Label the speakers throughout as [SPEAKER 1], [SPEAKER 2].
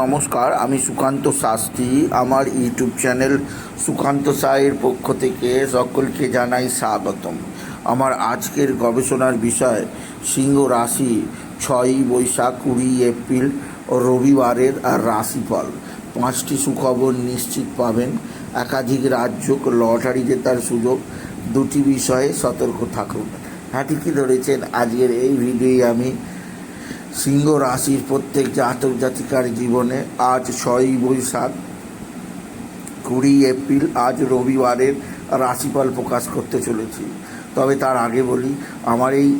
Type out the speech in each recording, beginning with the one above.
[SPEAKER 1] নমস্কার, আমি সুকান্ত শাস্ত্রী। আমার ইউটিউব চ্যানেল সুকান্ত সায়ের পক্ষ থেকে সকলকে জানাই স্বাগতম। আমার আজকের গবেষণার বিষয়, সিংহ রাশি, ছয়ই বৈশাখ, কুড়ি এপ্রিল ও রবিবারের রাশিফল। পাঁচটি সুখবর নিশ্চিত পাবেন। একাধিক রাজ্য লটারি জেতার সুযোগ। দুটি বিষয়ে সতর্ক থাকুন। হ্যাঁ ঠিকই ধরেছেন? আজকের এই ভিডিওয়ে আমি সিংহ রাশির প্রত্যেক জাতক জাতিকার জীবনে আজ ছয়ই বৈশাখ, কুড়ি এপ্রিল, আজ রবিবারের রাশিফল প্রকাশ করতে চলেছি। তবে তার আগে বলি, আমার এই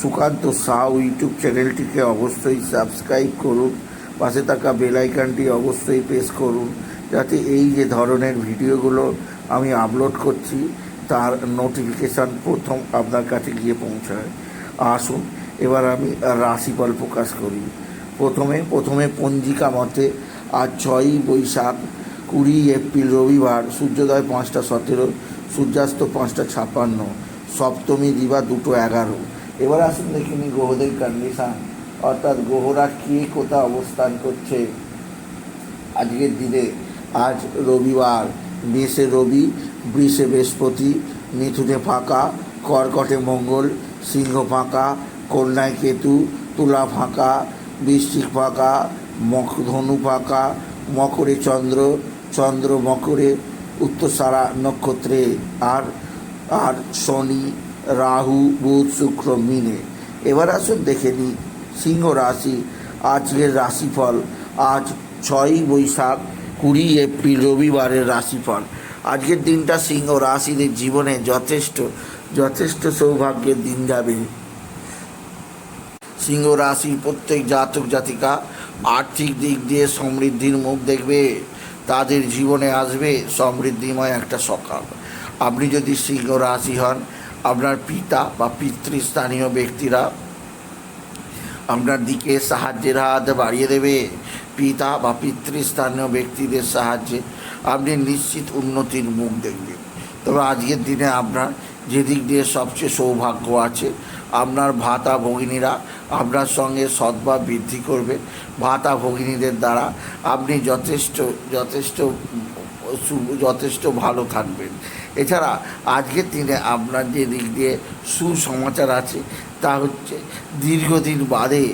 [SPEAKER 1] সুকান্ত সাউ ইউটিউব চ্যানেলটিকে অবশ্যই সাবস্ক্রাইব করুন, পাশে থাকা বেল আইকনটি অবশ্যই প্রেস করুন, যাতে এই যে ধরনের ভিডিওগুলো আমি আপলোড করছি, তার নোটিফিকেশান প্রথম আপনার কাছে গিয়ে পৌঁছায়। আসুন এবার আমি রাশিফল প্রকাশ করি। প্রথমে প্রথমে পঞ্জিকা মতে আজ ছয়ই বৈশাখ, কুড়ি এপ্রিল রবিবার, সূর্যোদয় পাঁচটা সতেরো, সূর্যাস্ত পাঁচটা ছাপ্পান্ন সপ্তমী দিবা দুটো এগারো। এবার আসুন দেখিনি গ্রহদের কন্ডিশান অর্থাৎ গ্রহরা কে কোথা অবস্থান করছে আজকের দিনে? আজ রবিবার, মেষে রবি, বৃষে বৃহস্পতি, মিথুনে ফাঁকা, কর্কটে মঙ্গল, সিংহ ফাঁকা কন্যায় কেতু, তুলা ফাঁকা বৃষ্টিক ফাঁকা, মক ধনু ফাঁকা, মকরে চন্দ্র চন্দ্র মকরে, উত্তরসারা নক্ষত্রে, আর আর শনি, রাহু, বুধ, শুক্র, মিনে। এবার আসুন দেখে নিই সিংহ রাশি, আজকের রাশিফল। আজ ছয়ই বৈশাখ, কুড়ি এপ্রিল, রবিবারের রাশিফল। আজকের দিনটা সিংহ রাশিদের জীবনে যথেষ্ট যথেষ্ট সৌভাগ্যের দিন যাবে। সিংহ রাশির প্রত্যেক জাতক জাতিকা আর্থিক দিক দিয়ে সমৃদ্ধির মুখ দেখবে, তাদের জীবনে আসবে সমৃদ্ধিময় একটা সকাল। আপনি যদি সিংহ রাশি হন, আপনার পিতা বা পিতৃস্থানীয় ব্যক্তিরা আপনার দিকে সাহায্যের হাত বাড়িয়ে দেবে, পিতা বা পিতৃস্থানীয় ব্যক্তিদের সাহায্যে আপনি নিশ্চিত উন্নতির মুখ দেখবেন। তবে আজকের দিনে আপনার যেদিক দিয়ে সবচেয়ে সৌভাগ্য আছে, আপনার ভাতা ভগিনীরা আপনার সঙ্গে সদ্ভাব বৃদ্ধি করবে। ভাতা ভগিনীদের দ্বারা আপনি যথেষ্ট যথেষ্ট যথেষ্ট ভালো থাকবেন। এছাড়া আজকের দিনে আপনার যে দিক দিয়ে সুসমাচার আছে, তা হচ্ছে দীর্ঘদিন বাদে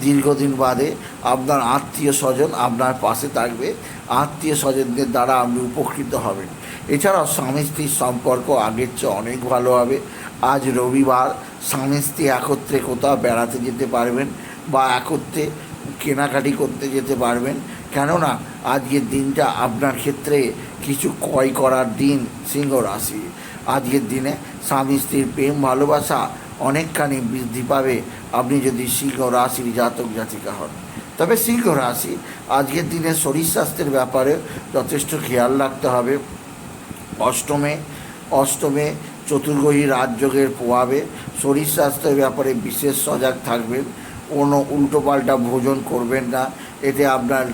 [SPEAKER 1] দীর্ঘদিন বাদে আপনার আত্মীয় স্বজন আপনার পাশে থাকবে। আত্মীয় স্বজনদের দ্বারা আপনি উপকৃত হবেন। এছাড়াও স্বামী স্ত্রীর সম্পর্ক আগের চেয়ে অনেক ভালো হবে। আজ রবিবার স্বামী স্ত্রী একত্রে কোথাও বেড়াতে যেতে পারবেন বা একত্রে কেনাকাটি করতে যেতে পারবেন। কেননা আজকের দিনটা আপনার ক্ষেত্রে কিছু ক্রয় করার দিন সিংহ রাশি। আজকের দিনে স্বামী স্ত্রীর প্রেম, ভালোবাসা অনেকখানি বৃদ্ধি পাবে। আপনি যদি সিংহ রাশির জাতক জাতিকা হন। তবে সিংহ রাশি আজকের দিনে শরীর স্বাস্থ্যের ব্যাপারে যথেষ্ট খেয়াল রাখতে হবে। অষ্টমে অষ্টমে চতুর্গ্রহী রাজযোগের প্রভাবে শরীর স্বাস্থ্যের ব্যাপারে বিশেষ সজাগ থাকবেন। কোনো উল্টোপাল্টা ভোজন করবেন না। এতে আপনার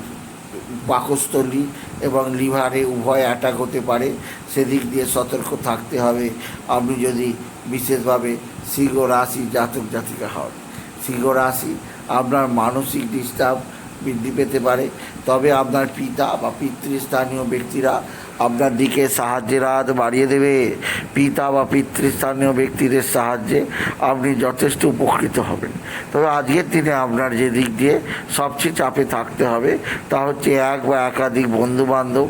[SPEAKER 1] পাকস্থলী এবং লিভারে উভয় অ্যাটাক হতে পারে। সেদিক দিয়ে সতর্ক থাকতে হবে। আপনি যদি বিশেষভাবে সিংহ রাশি জাতক জাতিকা হন। সিংহ রাশি আপনার মানসিক ডিস্টার্ব বৃদ্ধি পেতে পারে। তবে আপনার পিতা বা পিতৃস্থানীয় ব্যক্তিরা আপনার দিকে সাহায্যের হাত বাড়িয়ে দেবে। পিতা বা পিতৃস্থানীয় ব্যক্তিদের সাহায্যে আপনি যথেষ্ট উপকৃত হবেন। তবে আজকের দিনে আপনার যে দিক দিয়ে সবচেয়ে চাপে থাকতে হবে, তা হচ্ছে এক বা একাধিক বন্ধু বান্ধব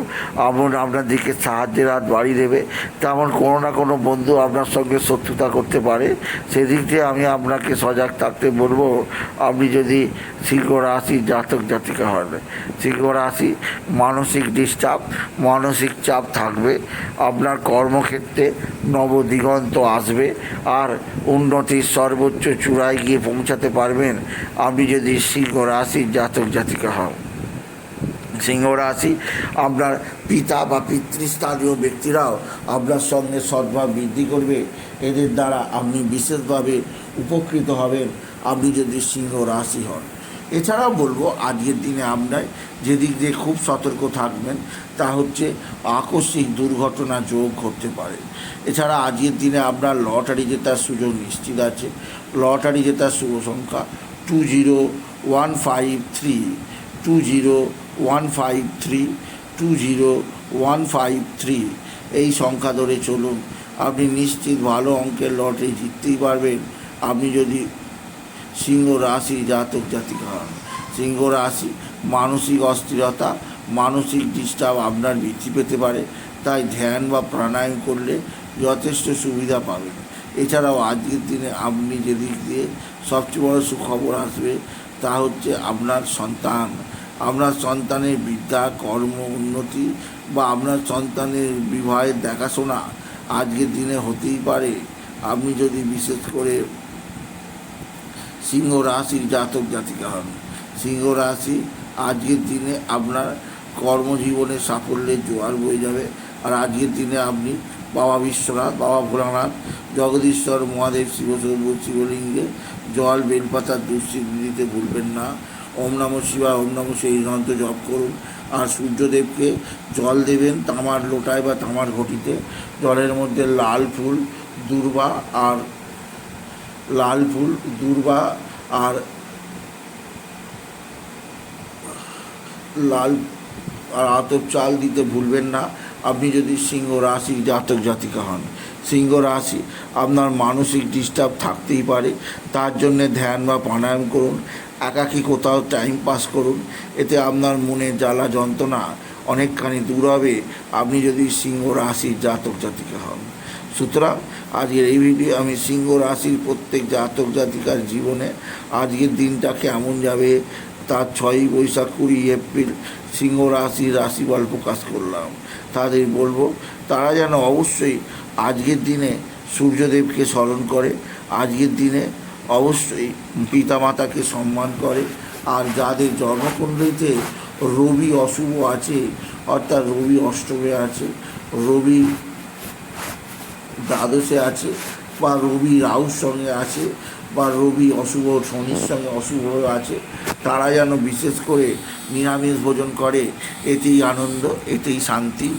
[SPEAKER 1] এমন আপনার দিকে সাহায্যের হাত বাড়িয়ে দেবে। তেমন কোনো না কোনো বন্ধু আপনার সঙ্গে শত্রুতা করতে পারে। সেদিক দিয়ে আমি আপনাকে সজাগ থাকতে বলব, আপনি যদি সিংহ রাশি জাতক জাতিকা হন, সিংহ রাশি মানসিক ডিস্টার্ব মানসিক চাপ থাকবে। আপনার কর্মক্ষেত্রে নবদিগন্ত আসবে আর উন্নতির সর্বোচ্চ চূড়ায় গিয়ে পৌঁছাতে পারবেন। আপনি যদি সিংহ রাশির জাতক জাতিকা হন। সিংহ রাশি, আপনার পিতা বা পিতৃস্থানীয় ব্যক্তিরাও আপনার সঙ্গে সদ্ভাব বৃদ্ধি করবে। এদের দ্বারা আপনি বিশেষভাবে উপকৃত হবেন। আপনি যদি সিংহ রাশি হন। এছাড়াও বলব, আজকের দিনে আপনার যেদিক দিয়ে খুব সতর্ক থাকবেন, তা হচ্ছে আকস্মিক দুর্ঘটনা যোগ করতে পারে। এছাড়া আজকের দিনে আপনার লটারি জেতার সুযোগ নিশ্চিত আছে। লটারি জেতার শুভ সংখ্যা two zero one five three, two zero one five three, two zero one five three. এই সংখ্যা ধরে চলুন। আপনি নিশ্চিত ভালো অঙ্কের লটারি জিততেই পারবেন। আপনি যদি সিংহ রাশি জাতক জাতিকা। হন সিংহ রাশি মানসিক অস্থিরতা, মানসিক ডিস্টার্ব আপনার বৃদ্ধি পেতে পারে। তাই ধ্যান বা প্রাণায়াম করলে যথেষ্ট সুবিধা পাবেন এছাড়াও আজকের দিনে আপনি যে দিক দিয়ে সবচেয়ে বড় সুখবর আসবে তা হচ্ছে আপনার সন্তান। আপনার সন্তানের বিদ্যা, কর্ম, উন্নতি বা আপনার সন্তানের বিবাহের দেখাশোনা আজকের দিনে হতেই পারে। আপনি যদি বিশেষ করে সিংহ রাশির জাতক জাতিকা হন। সিংহ রাশি আজকের দিনে আপনার কর্মজীবনে সাফল্যের জোয়ার বয়ে যাবে। আর আজকের দিনে আপনি বাবা বিশ্বনাথ, বাবা ভোলানাথ, জগদীশ্বর, মহাদেব, শিব শিবলিঙ্গে জল বেলপাতার দুঃস্বীকৃতি দিতে ভুলবেন না। ওম নম শিবা ওম নম সেই যন্ত্র জপ করুন। আর সূর্যদেবকে জল দেবেন তামার লোটায় বা তামার ঘটিতে। জলের মধ্যে লাল ফুল, দুর্বা আর লাল ফুল, দূর্বা আর লাল আর আতপ চাল দিতে ভুলবেন না। আপনি যদি সিংহ রাশি জাতক জাতিকা হন, সিংহ রাশি আপনার মানসিক ডিস্টার্ব থাকতেই পারে। তার জন্যে ধ্যান বা প্রাণায়াম করুন, একাকী কোথাও টাইম পাস করুন। এতে আপনার মনে জ্বালা, যন্ত্রণা অনেকখানি দূর হবে। আপনি যদি সিংহ রাশির জাতক জাতিকা হন। সুতরাং আজকের এই ভিডিও আমি সিংহ রাশির প্রত্যেক জাতক জাতিকার জীবনে আজকের দিনটা কেমন যাবে, তার ছয়ই বৈশাখ কুড়ি এপ্রিল সিংহ রাশির রাশিফল প্রকাশ করলাম। তাদের বলব, তারা যেন অবশ্যই আজকের দিনে সূর্যদেবকে স্মরণ করে, আজকের দিনে অবশ্যই পিতামাতাকে সম্মান করে, আর যাদের জন্মকুণ্ডলিতে রবি অশুভ আছে, অর্থাৎ রবি অষ্টমে আছে, রবি দ্বাদশে আছে, বা রবি রাহুর সঙ্গে আছে, বা রবি অশুভ শনির সঙ্গে অশুভ আছে, তারা যেন বিশেষ করে নিরামিষ ভোজন করে, এতেই আনন্দ, এতেই শান্তি।